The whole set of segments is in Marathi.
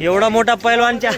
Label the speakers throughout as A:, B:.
A: एवढा मोठा पैलवानच्या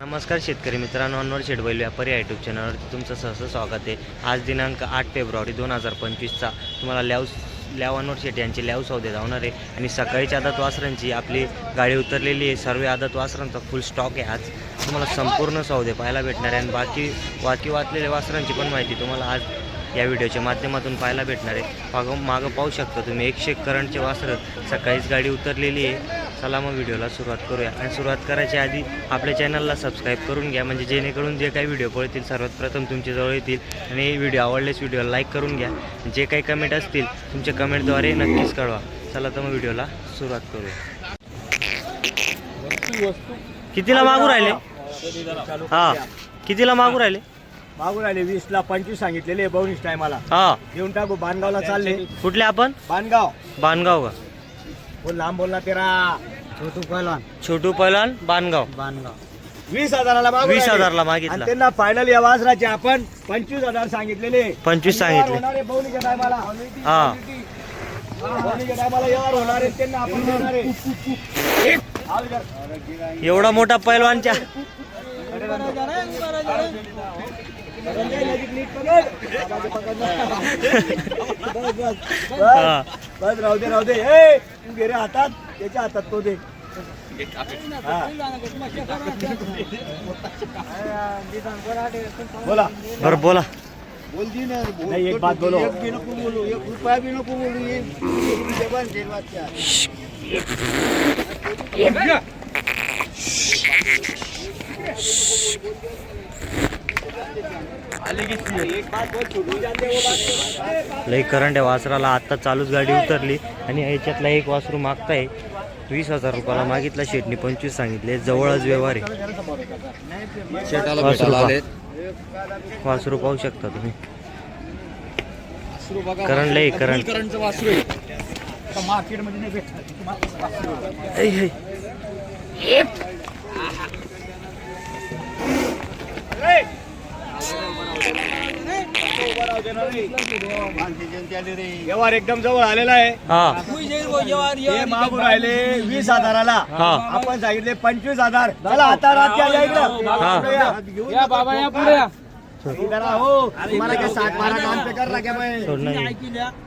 A: नमस्कार शेतकरी मित्रांनो अनवर शेडबैल व्यापारी या यूट्यूब चॅनलवरती तुमचं सहसं स्वागत आहे. आज दिनांक आठ फेब्रुवारी दोन हजार पंचवीसचा तुम्हाला लॅव लॅव अनवर शेट यांची लॅव सौदे धावणार आहे. आणि सकाळीच्या आदत वासरांची आपली गाडी उतरलेली आहे. सर्व आदत वासरांचा फुल स्टॉक आहे आज. तुम्हाला संपूर्ण सौदे पाहायला भेटणार आहे. आणि बाकी बाकी वाचलेल्या वासरांची पण माहिती तुम्हाला आज या व्हिडिओच्या माध्यमातून पाहायला भेटणार आहे. मागं मागं पाहू शकता तुम्ही. एकशे करंटचे वासरं सकाळीच गाडी उतरलेली आहे. चला मग व्हिडिओला सुरुवात करूया. आणि सुरुवात करायच्या आधी आपल्या चॅनलला सबस्क्राईब करून घ्या. म्हणजे जेणेकरून जे काही व्हिडिओ पळतील सर्वात प्रथम तुमच्याजवळ येतील. आणि व्हिडिओ आवडलेच व्हिडिओला लाईक करून घ्या. जे काही कमेंट असतील तुमच्या कमेंटद्वारे नक्कीच कळवा. चला तर मग व्हिडिओला सुरुवात करूया. कितीला मागू राहिले? हा. कितीला मागू राहिले?
B: मागून आले वीस ला पंचवीस सांगितलेले बोनीस टायमाला.
A: हा.
B: देऊन टाकू बानगावला चालले.
A: कुठले आपण?
B: बानगाव
A: बानगाव का?
B: बोल लांब बोलला तेरा छोटू पहिलवान.
A: छोटू पैलवान बानगाव
B: बानगाव वीस हजाराला मागून
A: वीस. हजारला
B: आणि
A: मागितला
B: त्यांना फायनल या वासराचे आपण पंचवीस हजार सांगितलेले.
A: पंचवीस सांगितले.
B: टायमाला.
A: हा.
B: बवणीच्या टायमाला यावर होणारे त्यांना आपण देणार आहे. आलगर.
A: एवढा मोठा पैलवानच्या
B: बस राहू दे राहू दे गेरे हातात त्याच्या हातात तो दे बोला
A: बर बोला.
B: बोल दी ना नहीं एक बात बोलो.
C: एक नको बोलू एक रुपया बी नको बोलू ये जबान
A: लई करंट आहे वासराला आत्ता चालूच गाडी उतरली आणि याच्यातला एक वासरू मागताय. वीस हजार रुपयाला मागितला शेटनी पंचवीस सांगितले जवळच व्यवहार आहे. वासरू पहा. शकता तुम्ही. करंट लई करंट.
B: मार्केट व्यवहार एकदम जवळ आलेला आहे.
A: हा.
B: हे राहिले वीस हजाराला.
A: हा.
B: आपण सांगितले पंचवीस हजार. चला आता रात या इकडं.
A: हा.
B: या. बाबा या पुढे इधर आओ तुम्हारा क्या साठ बारह काम पे कर रहा क्या मैं
A: सोड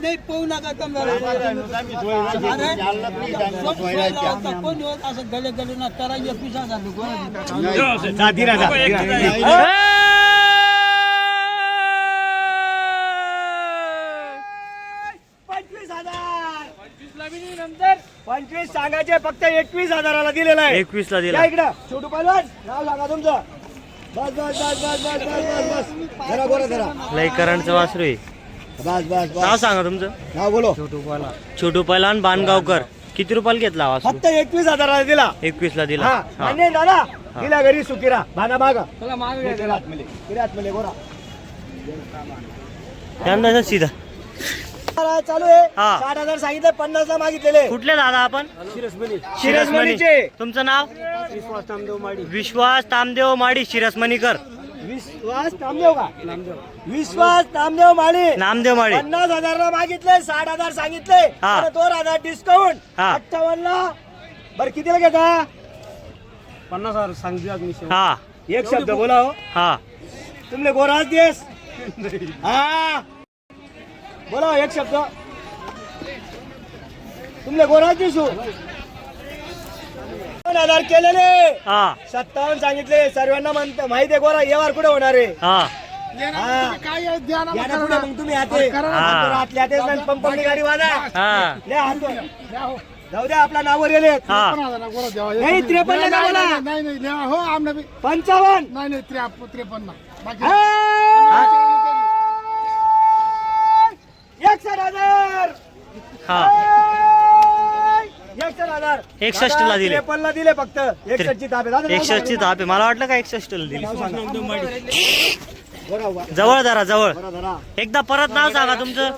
A: नाही
D: पाहू नका कोण असं
B: पंचवीस सांगायचे फक्त एकवीस हजाराला दिलेला आहे.
A: एकवीस ला दिला
B: इकडं छोटू पाहिलं नाव सांगा तुमचं. बस बस बस बस बस बस बस बस. जरा बोला जरा.
A: लई करंटचं वासरू आहे.
B: बस बस
A: नाव
B: बस
A: सांगा तुमचं.
B: नाव बोलो.
A: छोटू पैलवान बानगावकर किती रुपयाला घेतला वासरू?
B: फक्त एकवीस हजाराला दिला.
A: एकवीस ला दिला.
B: हा.
A: हा.
B: दादा. दिला घरी सुकिरा. भागा भागा
E: चला मागे
B: गोरा
A: त्यांना सीधा.
B: चालू आहे.
A: हा.
B: साठ हजार सांगितले पन्नास ला मागितलेले.
A: कुठले दादा आपण?
B: शिरसमणी.
A: शिरसमणीचे. तुमचं नाव?
B: विश्वास नामदेव माडी.
A: विश्वास तामदेव माडी शिरसमणीकर.
B: विश्वास नामदेव का? विश्वास नामदेव माडी.
A: नामदेव माडी.
B: पन्नास हजारला मागितले साठ हजार सांगितले.
A: हा.
B: आणि दोन हजार डिस्काउंट
A: हा.
B: अठ्ठावन्न ला बरं कितीला घेता?
E: पन्नास हजार सांगते मी
A: हा.
B: एक शब्द बोला हो.
A: हा.
B: तुमने गोराज देस हा. बोला एक शब्द. तुमने गोराज दिसू. दोन हजार केलेले?
A: हा.
B: सत्तावन्न सांगितले सर्वांना म्हणत माहिती आहे गोरा व्यवहार कुठे होणार आहे?
A: हा.
B: हा.
C: काय
B: पुढे मग तुम्ही हाते हातले हाते पंपनी गाडी वाजा
A: हा.
B: ले हात जाऊ द्या आपला नावर येले
A: हा.
B: नाही त्रेपन्न
C: नाही नाही हो आमना बी
B: पंचावन्न.
C: नाही नाही त्रेप त्रेपन्न. बाकी
B: हा.
A: हा. 61 ला दिले.
B: त्रेपन्न ला दिले फक्त. एकसष्टची सांगा.
A: धाप आहे मला वाटलं का दिली?
B: सांगा. बरं, बरं.
A: जवळ धरा जवळ. एकदा परत नाव सांगा तुमचं.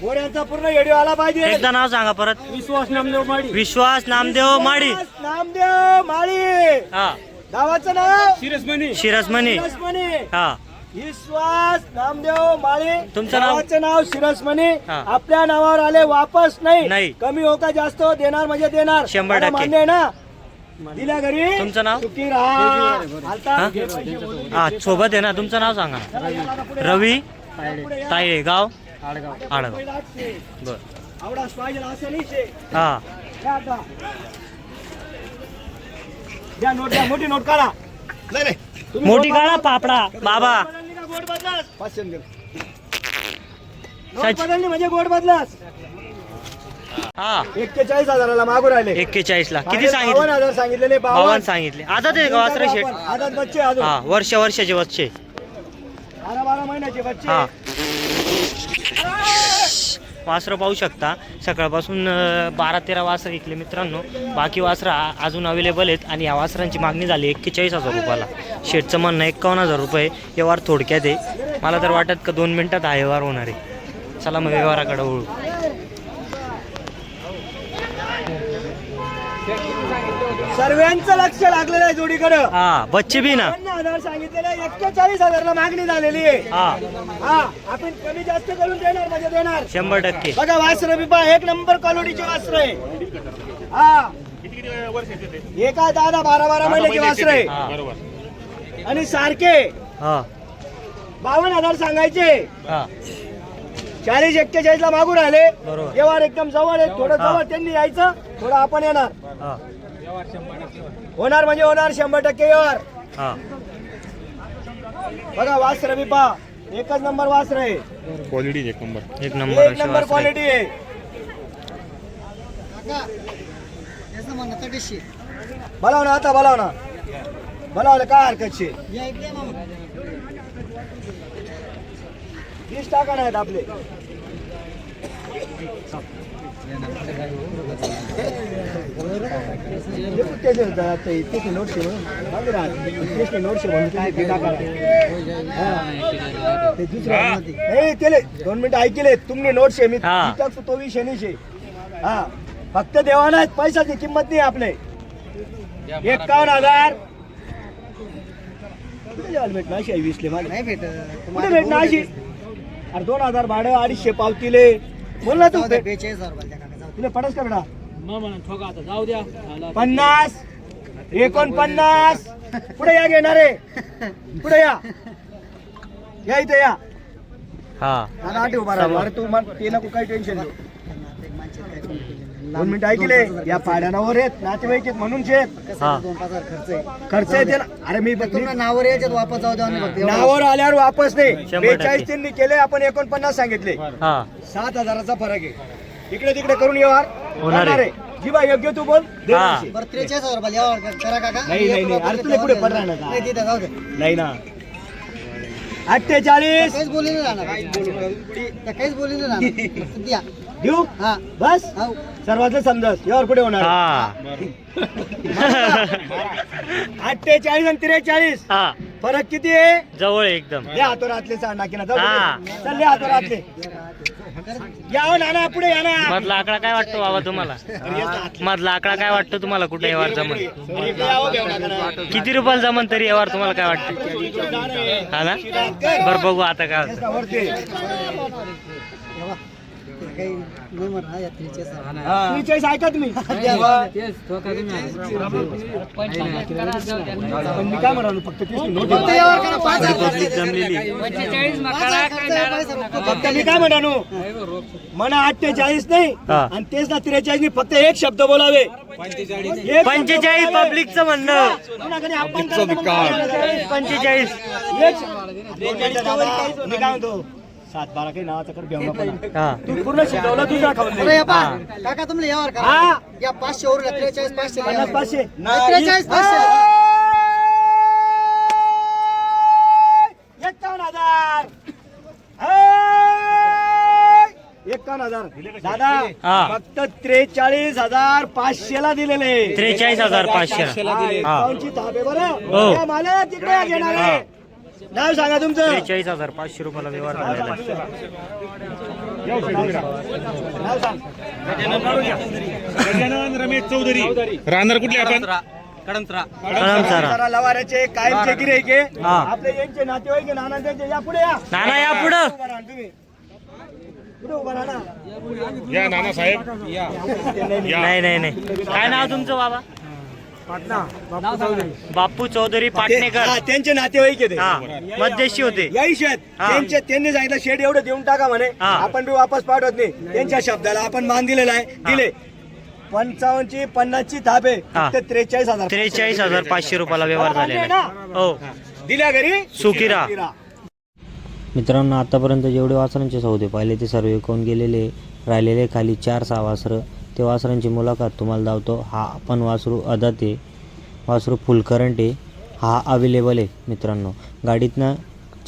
B: गोऱ्यांचा पूर्ण व्हिडिओ आला पाहिजे.
A: एकदा नाव सांगा परत.
B: विश्वास नामदेव माडी
A: विश्वास नामदेव माडी
B: नामदेव माळी.
A: हा.
B: गावाचं नाव?
E: शिरसमणी.
A: शिरसमणी.
B: शिरसमणी.
A: हा.
B: विश्वास नामदेव माळी
A: तुमचं नाव?
B: गावाचं नाव शिरसमणी
A: हा.
B: आपल्या नावावर आले वापस नाही
A: नाही.
B: कमी हो का जास्त हो, देणार म्हणजे देणार
A: शंभर
B: मला
A: टक्के.
B: मान्य आहे ना दिल्या घरी
A: तुमचं नाव?
B: सुखी राहा
A: हा?
B: घे पैसे बोलून.
A: हा सोबत आहे ना तुमचं नाव सांगा
B: चला, या दादा पुढे.
A: रवी
B: पुढे या.
A: तायडे गाव आडगाव. बर
B: आवडाच पाहिजे असं नाही शे.
A: हा
B: द्या आता. द्या नोट द्या मोठी नोट काढा
A: मोठी काळा पापडा बाबा
B: गोड बदलास. पाचशे. नोट. बदलली म्हणजे गोड बदलास.
A: हा.
B: एक्केचाळीस हजाराला मागू राहिले
A: एक्केचाळीस ला किती
B: बावन्न
A: सांगितले?
B: हजार सांगितलेले
A: बावन्न
B: बावन्न
A: सांगितले. आता ते वासरे शेट
B: आदत बच्चे अजून.
A: हा वर्ष वर्षाचे वच्चे
B: बारा बारा महिन्याचे बच्चे.
A: हा. वासरं पाहू शकता. सकाळपासून बारा तेरा वासरं विकले मित्रांनो. बाकी वासरं अजून अवेलेबल आहेत आणि या वासरांची मागणी झाली एक्केचाळीस हजार रुपयाला. शेटचं म्हणणं एक्कावन्न हजार रुपये व्यवहार थोडक्यात आहे. मला तर वाटत का दोन मिनटात हा व्यवहार होणार आहे. चला मग व्यवहाराकडे वळू.
B: सर्वांचं लक्ष लागलेलं आहे जोडीकडे.
A: हा बच्चे बी ना.
B: हजार सांगितलेले एक्केचाळीस हजारला मागणी झालेली आहे.
A: हा.
B: हा आपण कमी जास्त करून देणार म्हणजे देणार.
A: शंभर टक्के.
B: बघा वासर बिपा एक नंबर क्वालिटीचे वासर आहे. हा. एका दहा बारा बारा महिन्याचे वासर आहे. आणि सारखे.
A: हा.
B: बावन्न हजार सांगायचे.
A: हा.
B: चाळीस एक्केचाळीस ला मागून राहिले.
A: बरोबर.
B: व्यवहार एकदम जवळ आहे. थोडं
A: हा.
B: जवळ त्यांनी यायचं. थोडं आपण येणार.
A: हा.
B: होणार म्हणजे होणार शंभर टक्के व्यवहार
A: हा.
B: बघा वासर बिपा एकच नंबर वासर. आहे
A: एक नंबर.
B: एक नंबर
A: आहे.
B: क्वालिटी आहे. बोलाव ना आता बोलाव ना. बोलावलं काय हरकत शे वीस टाका नाहीत आपले. ते- नोटशे म्हणून नोटशे म्हणून केले दोन मिनिटं ऐकले तुम्ही नोटशे मी तो विषय नाही हा फक्त देवाना पैशाची किंमत नाही आपले एकावन्न हजार भेटणार अशी वीसले माझे
D: नाही भेट
B: भेटणार अशी अरे दोन हजार भाडं अडीचशे पावतीले बोल ना तू.
D: बेचाळीस हजार रुपये द्या काका, जाऊ
B: तुला पडस का बेटा?
E: ठोका आता. जाऊ द्या.
B: पन्नास. एकोणपन्नास. पुढे या घेणारे. पुढे या. या इथे या.
A: हा.
B: मला आठ उभा राहिलो. अरे तू मन ते नको काही टेन्शन घेऊ. दोन मिनिटं ऐकले. या पाड्यानावर आहेत नातेवाईक आहेत म्हणून शेत.
D: कसं
A: हा.
D: दोन पाच हजार खर्च आहे?
B: खर्च येते ना अरे मी
D: नावावर यायच्यात वापस जाऊ द्या फक्त एवढं.
B: नावावर आल्यावर वापस नाही.
A: शंभर टक्के.
B: बेचाळीस त्यांनी केले आपण एकोणपन्नास सांगितले.
A: हा.
B: सात हजाराचा फरक आहे. इकडे तिकडे करून व्यवहार
A: होणार आहे.
B: जी योग्य तू बोल. दे
A: हा.
B: पैसे.
D: बरं त्रेचाळीस हजार रुपये यावर करा काका.
B: नाही, नाही, नाही. अरे तुला पुढे पडणार का?
D: नाही तिथे जाऊ दे.
B: नाही ना. अठ्ठेचाळीस.
D: काहीच बोलली नाही राहणार. त्या काहीच नाही राहणार. द्या
B: देऊ?
D: हा.
B: बस?
D: हो.
B: सर्वांचं समजस. यावर पुढे होणार.
A: हा.
B: अठ्ठेचाळीस आणि त्रेचाळीस.
A: हा.
B: फरक किती आहे?
A: जवळ आहे एकदम.
B: ले हातो रातले सांग नाकीना. जाऊ
A: हा.
B: दे. चल ले हातो रातले या हो नाना पुढे या ना.
A: मधला आकडा काय वाटतो बाबा तुम्हाला? मधला आकडा काय वाटतो तुम्हाला कुठे व्यवहार जमन?
B: इकडे हो.
A: किती रुपयाला जमन तरी व्यवहार तुम्हाला काय वाटतं? हा ना? बरं बघू आता काय होतं.
B: वरती.
D: काही नाही म्हणा या त्रेचाळीस हजार
B: हा. त्रेचाळीस ऐका तुम्ही पण मी काय म्हणालो फक्त तीस मी काय म्हणालो? म्हणा अठ्ठेचाळीस नाही. आणि तेच ना त्रेचाळीस नाही फक्त एक शब्द बोलावे.
A: पंचेचाळीस. पब्लिकचं म्हणणं? पंचेचाळीस.
B: मी काय म्हणतो? सात बारा काही नावाचा कर घेऊ नका
A: हा.
B: तू पूर्ण.
D: या पहा. काका तुम्हाला यावर
B: हा.
D: करा या पाचशे वर त्रेचाळीस पाचशे
B: पन्नास
D: यावर.
B: पाचशे.
D: त्रेचाळीस पाचशे.
B: एकावन्न हजार. एकावन्न हजार. दादा
F: हा.
B: फक्त त्रेचाळीस हजार पाचशे ला दिलेले.
F: त्रेचाळीस हजार पाचशे
B: हा,
F: हा
B: एकावन्नची थाप आहे बरं.
F: हो.
B: या मला तिकडे या घेणारे. नाव सांगा तुमचं.
F: त्रेचाळीस हजार पाचशे रुपयाला व्यवहार झालेला आहे.
B: नाव सांग.
C: गजानन रमेश चौधरी. राहणार कुठले आपण?
F: कळम सारा
B: जरा लवाऱ्याचे कायमचे गिऱ्हाईक. आहे.
F: हा.
B: आपले यांचे नातेवाईक आहे, नाना त्यांचे. या पुढे या.
F: नाना या पुढं.
B: उभा राहा तुम्ही. पुढे उभा राहा ना.
C: या नाना साहेब.
F: नाही नाही नाही. काय नाव तुमचं बाबा? बापू चौधरी. पाटणेकर.
B: हा, त्यांचे नातेवाईक आहे ते.
F: हा मध्यस्थी होते.
B: या शेत
F: हा.
B: त्यांचे त्यांनी सांगितलं शेड एवढं देऊन टाका म्हणे.
F: हा.
B: आपण बी वापस पाठवत नाही. त्यांच्या शब्दाला आपण मान दिलेला आहे. दिले. पंचावन्नची पन्नासची थाप आहे
F: हा.
B: फक्त त्रेचाळीस हजार
F: त्रेचाळीस हजार पाचशे रुपयाला व्यवहार झालेला आहे. हो.
B: दिल्या घरी?
F: सुकिरा मित्रांनो आतापर्यंत जेवढे वासरांचे सौदे पाहिले ते सर्व कोण गेलेले राहिलेले खाली चार सहा वासरं. ते वासरांची मुलाखत तुम्हाला दावतो हा आपण वासरू अदाते वासरू फुलकरंटे हा अवेलेबल आहे मित्रांनो. गाडीतनं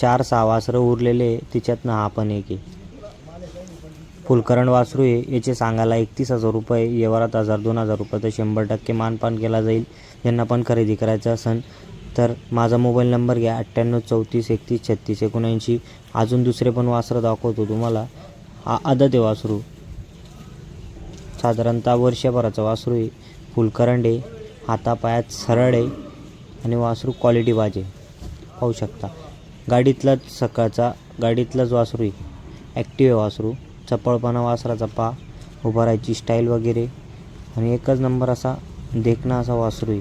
F: चार सहा वासरं उरलेले आहे तिच्यातनं हा पण एक आहे. फुलकरण वासरू आहे याचे सांगायला एकतीस हजार रुपये येवारात हजार दोन हजार रुपये तर शंभर टक्के मानपान केला जाईल. ज्यांना पण खरेदी करायचं असेल तर माझा मोबाईल नंबर घ्या अठ्ठ्याण्णव चौतीस एकतीस छत्तीस एकोणऐंशी. अजून दुसरे पण वासरं दाखवतो तुम्हाला. हा आदत आहे वासरू. साधारणतः वर्षभराचं वासरू आहे. फुलकरंडे हातापायात सरळ आहे आणि वासरू क्वालिटी वाजे. पाहू शकता. गाडीतलाच सकाळचा गाडीतलाच वासरू आहे. ॲक्टिव्ह आहे वासरू. चपळपणा वासराचा पा उभा राहायची स्टाईल वगैरे. आणि एकच नंबर असा देखणा असा वासरू आहे.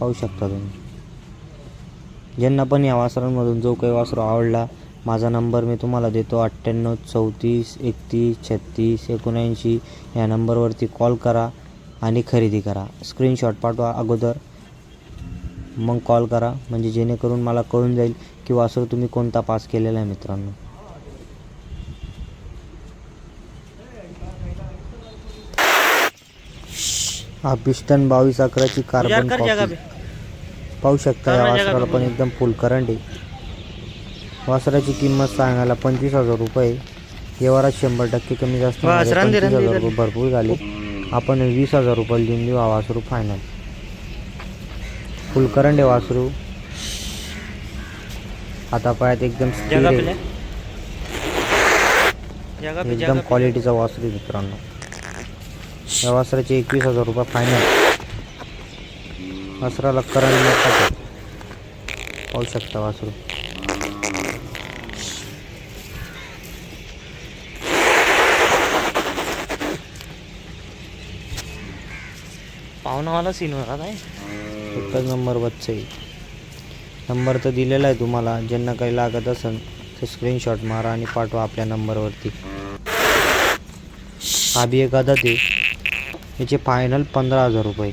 F: पाहू शकता तुम्ही. ज्यांना पण या वासरांमधून जो काही वासरू आवडला माझा नंबर मी तुम्हाला देतो. अठ्ठ्याण्णव चौतीस एकतीस छत्तीस एकोणऐंशी या नंबरवरती कॉल करा आणि खरेदी करा. स्क्रीनशॉट पाठवा अगोदर. मग कॉल करा. म्हणजे जेणेकरून मला कळून जाईल की वासरू तुम्ही कोणता पास केलेला आहे मित्रांनो. हा पिस्टन बावीस अकराची कार्बन कॉपी पाहू शकता या वासराला पण एकदम फुल करंट आहे. वासराची किंमत सांगायला पंचवीस हजार रुपये. व्यवहारात शंभर टक्के कमी जास्त. पंचवीस हजार रुपये भरपूर झाले. आपण वीस हजार रुपये देऊन देऊ हा वासरू फायनल फुल करंट आहे. वासरू हातापायात एकदम स्थिर आहे एकदम क्वालिटीचा वासरू मित्रांनो. या वासराचे एकवीस हजार रुपये फायनल वासराला करंट पाहू शकता वासरू. पाहुणावाला सीन होता काय? एकच नंबर बच्चे नंबर तर दिलेला आहे तुम्हाला. ज्यांना काही लागत असेल तर स्क्रीनशॉट मारा आणि पाठवा आपल्या नंबरवरती एक आदत आहे याचे फायनल पंधरा हजार रुपये.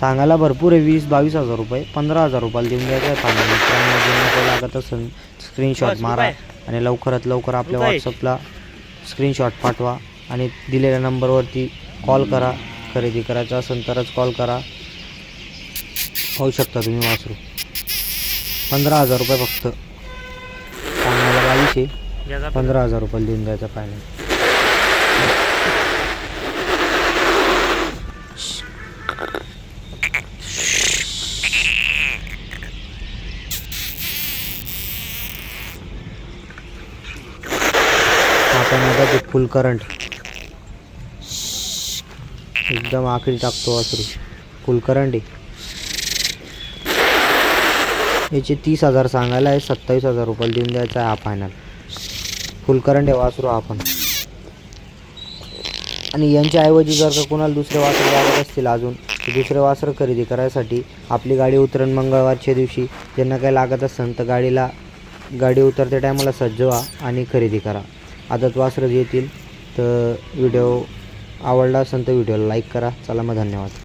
F: सांगायला भरपूर आहे वीस बावीस हजार रुपये. पंधरा हजार रुपयाला देऊन द्यायचं आहे फायनल मित्रांनो ज्यांना काही लागत असेल स्क्रीनशॉट मारा आणि लवकरात लवकर आपल्या व्हॉट्सअपला स्क्रीनशॉट पाठवा आणि दिलेल्या नंबरवरती कॉल करा. खरेदी करायचं असेल तरच कॉल करा. पाहू शकता तुम्ही वासरू. पंधरा हजार रुपये फक्त. सांगायला बावीसशे. पंधरा हजार रुपये देऊन द्यायचं फायनल आपण आता ते फुल करंट एकदम आखरी टाकतो वासरू फुल याचे तीस हजार सांगायला आहे सत्तावीस हजार रुपये देऊन द्यायचा आहे हा फायनल फुल वासरू आपण. आणि यांच्याऐवजी जर का कोणाला दुसरे वासर लागत असतील अजून दुसरे वासर खरेदी करायसाठी आपली गाडी उतरण मंगळवारच्या दिवशी. ज्यांना काही लागत असेल तर गाडीला गाडी उतरते टायमाला सज्ज व्हा आणि खरेदी करा. आदत वासरं येतील तर व्हिडिओ आवडला असेल तर व्हिडिओला लाईक करा. चला मग धन्यवाद.